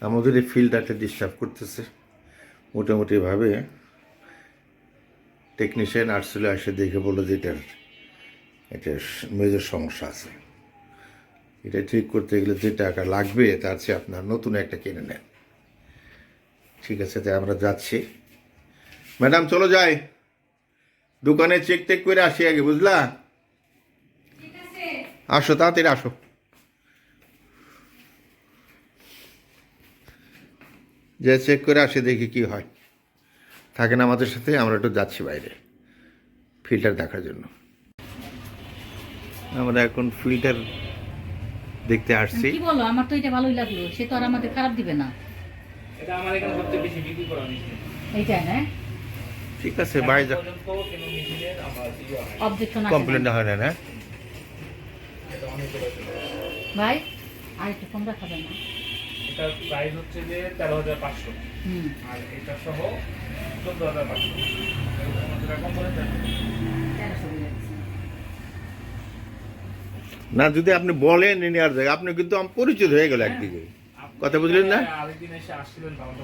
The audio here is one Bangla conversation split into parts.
আমাদের এই ফিল্ডারটা ডিস্টার্ব করতেছে। মোটামুটিভাবে টেকনিশিয়ান আসছিল এসে দেখে বলল যে এটার এটা মেজর সমস্যা আছে। এটা ঠিক করতে গেলে যে টাকা লাগবে তার চেয়ে আপনার নতুন একটা কিনে নেন। ঠিক আছে তাই আমরা যাচ্ছি। ম্যাডাম চলো যাই। দোকানে চেক টেক করে আসি আগে বুঝলা? আসো তাড়াতাড়ি আসো। যে চেক করে আসে দেখি কি হয়। থাকেন আমাদের সাথে আমরা একটু যাচ্ছি বাইরে ফিল্টার দেখার জন্য। আমরা এখন ফিল্টার দেখতে আসছি। কি বলো আমার তো এটা ভালোই লাগল সে তো আর আমাদের খারাপ দিবে না। এটা আমার এখানে সবচেয়ে বেশি বিক্রি করা এইটাই না ঠিক আছে বাইরে যা। ইয়ে হয় না। কমপ্লেন হয় না ছিল। ভাই আর একটু কম রাখাবেন না? এটার প্রাইস হচ্ছে যে তেরো হাজার পাঁচশো। আর এটা সহ চোদ্দ হাজার পাঁচশো। না যদি আপনি বলেন নেওয়ার জায়গা আপনি কিন্তু আমার পরিচিত হয়ে গেল একদিকে। কথা বুঝলেন না?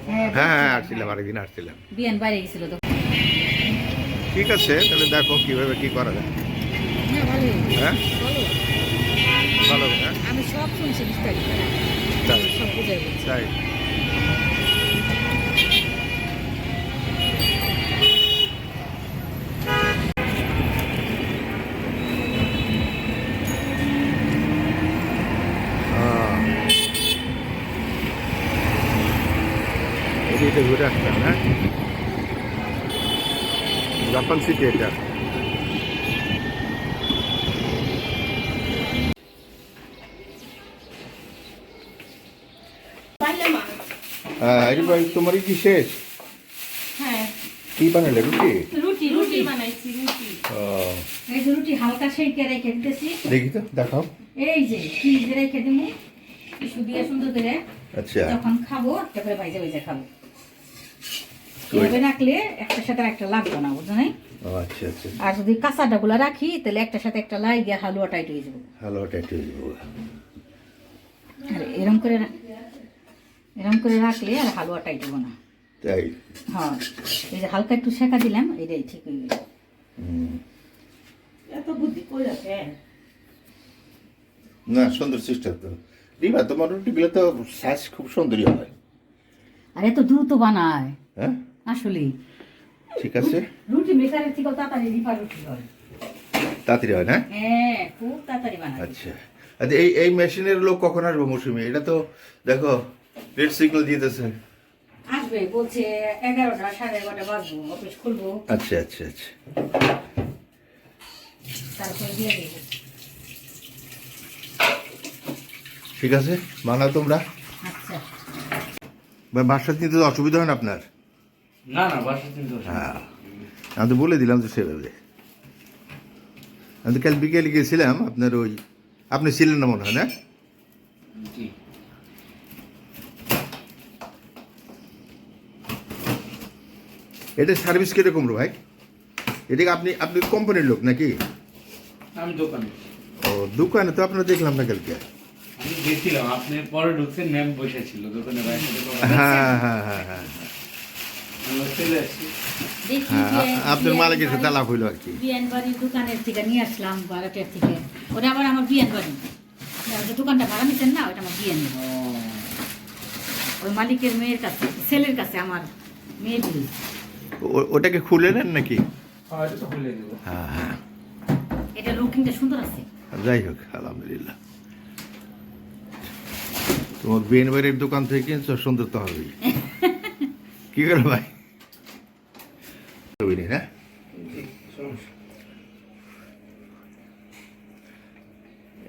হ্যাঁ, হ্যাঁ হ্যাঁ আসছিলাম আরেকদিন আসছিলাম। বিয়ান বাইরে গেছিল তো। ঠিক আছে তাহলে দেখো কীভাবে কি করা যায়। হ্যাঁ ভালোই হ্যাঁ? ভালো। হ্যাঁ? আমি সব শুনছি বিস্তারিত তাই সব বুঝাই বলছি তাই আহ। এদিকে ঘুরে আসতাম হ্যাঁ জাপান সিটি এটা হ্যাঁ আরে ভাই তোমার কি শেষ? হ্যাঁ। কি বানালে রুটি? রুটি রুটি বানাইছি রুটি। এই যে রুটি হালকা সেঁকে রেখে দিতেছি। দেখি তো দেখাও। এই যে ফ্রিজে রেখে দিমু কিছু দিয়ে সুন্দর করে আচ্ছা। যখন খাব তারপরে ভাইজে ভাইজে খাব। এভাবে রাখলে একটা সাথে একটা লাগবে না বুঝছ নাই? আচ্ছা আচ্ছা। আর যদি কাঁচা ডাগুলা রাখি তাহলে একটা সাথে একটা লাই গিয়ে হালুয়া টাইট হয়ে যাবে। হ্যালো ট্যাটু আর এরম করে রা- এরম করে রাখলে আর হালুয়া টাইট হবে না। তাই? হ্যাঁ এই যে হালকা একটু শেখা দিলাম এটাই ঠিক হয়ে গেল এত বুদ্ধি করে রাখেন না সুন্দর সিস্টার তো। রিবা তোমার রুটিগুলো তো সাইজ খুব সুন্দরই হয়। আর এত দ্রুত বানায়। হ্যাঁ? আসলে ঠিক আছে। রুটি মেকারের থেকে তাড়াতাড়ি রিফা রুটি হয়। তাড়াতাড়ি হয় না? হ্যাঁ খুব তাড়াতাড়ি বানায়। আচ্ছা। আচ্ছা এই এই মেশিনের লোক কখন আসবে মৌসুমি? এটা তো দেখো রেড সিগন্যাল দিতেছে। আসবে বলছে এগারোটা সাড়ে এগারোটা বাজবো অফিস খুলবো। আচ্ছা আচ্ছা আচ্ছা। তারপরে দিয়ে দেবো। ঠিক আছে বানাও তোমরা। আচ্ছা। বাসার নিতে তো অসুবিধা হয় না আপনার? না না বাসা কিন্তু হ্যাঁ। আমি তো বলে দিলাম তো সেভাবে। আমি তো কাল বিকেলে গিয়েছিলাম আপনার ওই আপনি ছিলেন না মনে হয় না? এটা সার্ভিস কীরকম রে ভাই এটা আপনি আপনি কোম্পানির লোক নাকি? আমি দোকানে। ও দোকানে তো আপনার দেখলাম না কালকে। আমি গেছিলাম আপনি পরে ঢুকছেন ম্যাম বসে ছিল দোকানে। হ্যাঁ হ্যাঁ হ্যাঁ হ্যাঁ আসছি দেখি হ্যাঁ আপনার মালিকের সাথে আলাপ হইল আর কি। বিয়ান বাড়ির দোকানের থেকে নিয়ে আসলাম ভাড়াটের থেকে। ওটা আবার আমার বিয়ান বাড়ি। ওই দোকানটা ভাড়া নিতেন না ওটা আমার বিয়ান। ওই মালিকের মেয়ের কাছে ছেলের কাছে আমার মেয়ে ওটাকে খুলে নেন নাকি? হ্যাঁ এটা তো খুলে দেবো হ্যাঁ। হ্যাঁ এটা লুকিংটা সুন্দর আছে। যাই হোক আলহামদুলিল্লাহ। তোমার বেন বাড়ির দোকান থেকে কিনছো সুন্দর তো হবেই কি করো ভাই? বুঝলি না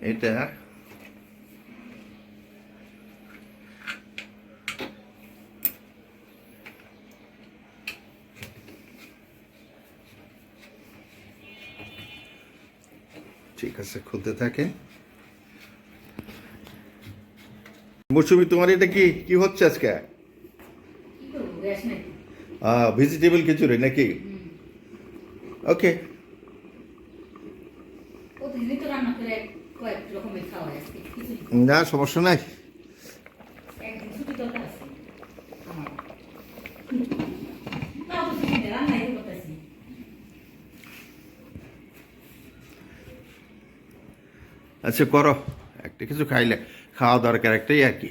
এটা ঠিক আছে খুলতে থাকে। মৌসুমি তোমার এটা কি? কি হচ্ছে আজকে? ভেজিটেবল খিচুড়ি নাকি? ওকে। না সমস্যা নাই একদিন ছুটি দরকার আছে আচ্ছা করো। একটা কিছু খাইলে খাওয়া দরকার একটাই আর কি।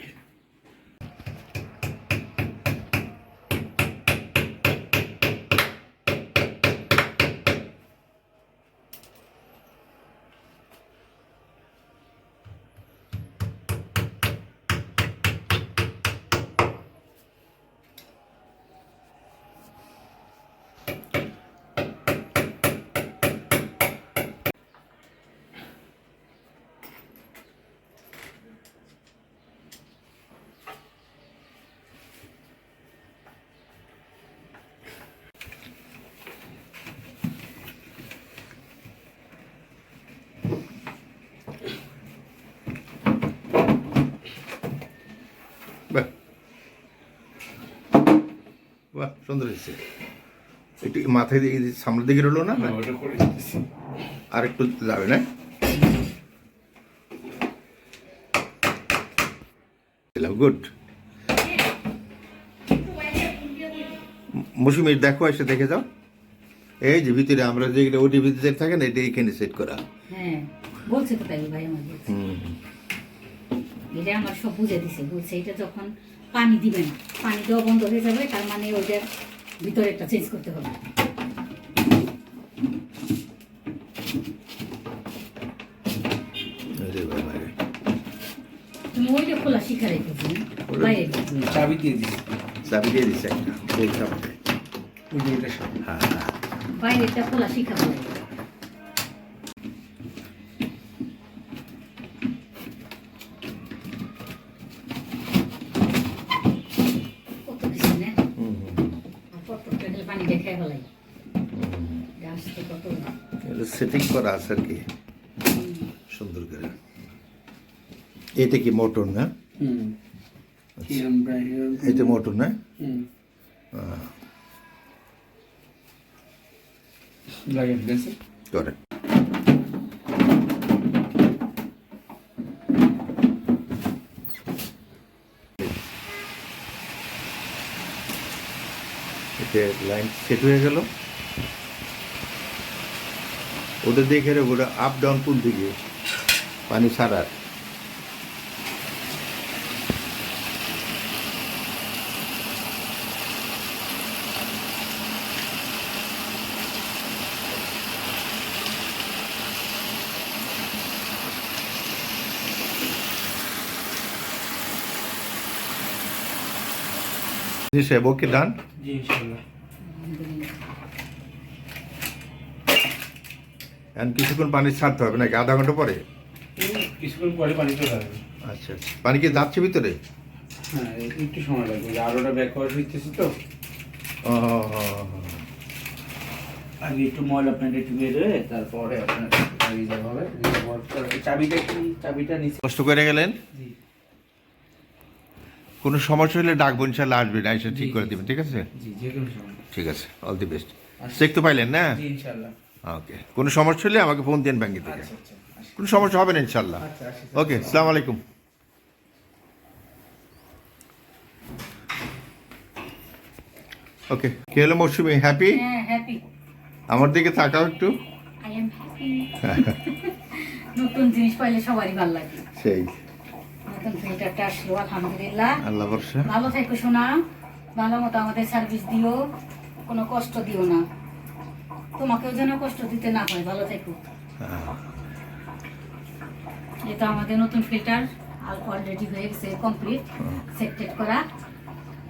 সুন্দর হয়েছে। একটু মাথায় দিয়ে সামনের দিকে রইল না? আর একটু যাবে না? গুড। মৌসুমি দেখো এসে দেখে যাও। এই যে ভিতরে আমরা যেগুলো ওটি ভিতরে থাকে না এটা এখানে সেট করা। হ্যাঁ বলছে তো তাই ভাই আমার এটা আমার সব বুঝে দিছে বলছে এটা যখন পানি দিবেন। পানি দেওয়া বন্ধ হয়ে যাবে তার মানে ওইটার ভিতরে একটা চেঞ্জ করতে হবে। তুমি ওইটা খোলা শিখা রেখেছি বাইরে চাবি দিয়ে চাবি দিয়ে দিচ্ছে একটা। হ্যাঁ হ্যাঁ। বাইরেটা খোলা শিখা বলে কত কিছু না হুম, হুম, আর প্রত্যেকটা গেলে পানি দেখাই ফেলাই হুম। আসতে কত এটা সেটিং করা আছে আর কি। সুন্দর করে। এটা কি মোটর না? হিরণ এটা মোটর না? লাগে ঠিক আছে করে এতে লাইন সেট হয়ে গেল। ওদের দেখে রে ওরা আপ ডাউন পুল দিকে? পানি সাহেব ওকে ডান জি ইনশাআল্লাহ এখন কিছুক্ষণ পানি ছাড়তে হবে নাকি? আধা ঘণ্টা পরে? কিছুক্ষণ পরে পানি চলে আসবে। আচ্ছা আচ্ছা। পানি কি যাচ্ছে ভিতরে? হ্যাঁ একটু সময় লাগবে। আলোটা ব্যাক করা তো। আগে একটু ময়লা প্যান্ট একটু তারপরে আপনার রিজার্ভ হবে। চাবিটা কি চাবিটা নিচে কষ্ট করে গেলেন? কোনো সমস্যা হলে ডাকবো ইনশাল্লাহ আসবেন এসে ঠিক করে। দেবেন ঠিক আছে? ঠিক আছে অল দি বেস্ট। চেক তো পাইলেন না? জি ইনশাআল্লাহ ওকে কোনো সমস্যা হলে আমাকে ফোন দেন ব্যাংকে থেকে আচ্ছা আচ্ছা আচ্ছা কোনো সমস্যা হবে না ইনশাল্লাহ আচ্ছা ওকে সালাম আলাইকুম। ওকে কে হলো মৌসুমি? হ্যাপি হ্যাঁ হ্যাপি আমার দিকে তাকাও একটু। আই এম হ্যাপি নতুন জিনিস পাইলে সবারই ভালো লাগে। সেই। নতুন ফিল্টারটা আসলো আলহামদুলিল্লাহ। আল্লাহ বর্ষা ভালো থেকো শোনা ভালো মতো আমাদের সার্ভিস দিও। কোনো কষ্ট দিও না। তোমাকেও যেন কষ্ট দিতে না হয় ভালো থেকো। এটা আমাদের নতুন ফিল্টার অলরেডি হয়ে গেছে কমপ্লিট সেটেড করা।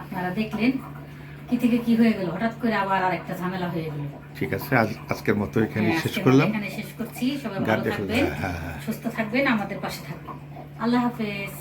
আপনারা দেখলেন কি থেকে কি হয়ে গেল হঠাৎ করে আবার আরেকটা ঝামেলা হয়ে গেল। ঠিক আছে আজ আজকের মতো এখানে হ্যাঁ, শেষ করলাম। এখানে শেষ করছি সবাই ভালো থাকবেন হ্যাঁ হ্যাঁ। সুস্থ থাকবেন আমাদের পাশে থাকবেন। আল্লাহ হাফেজ।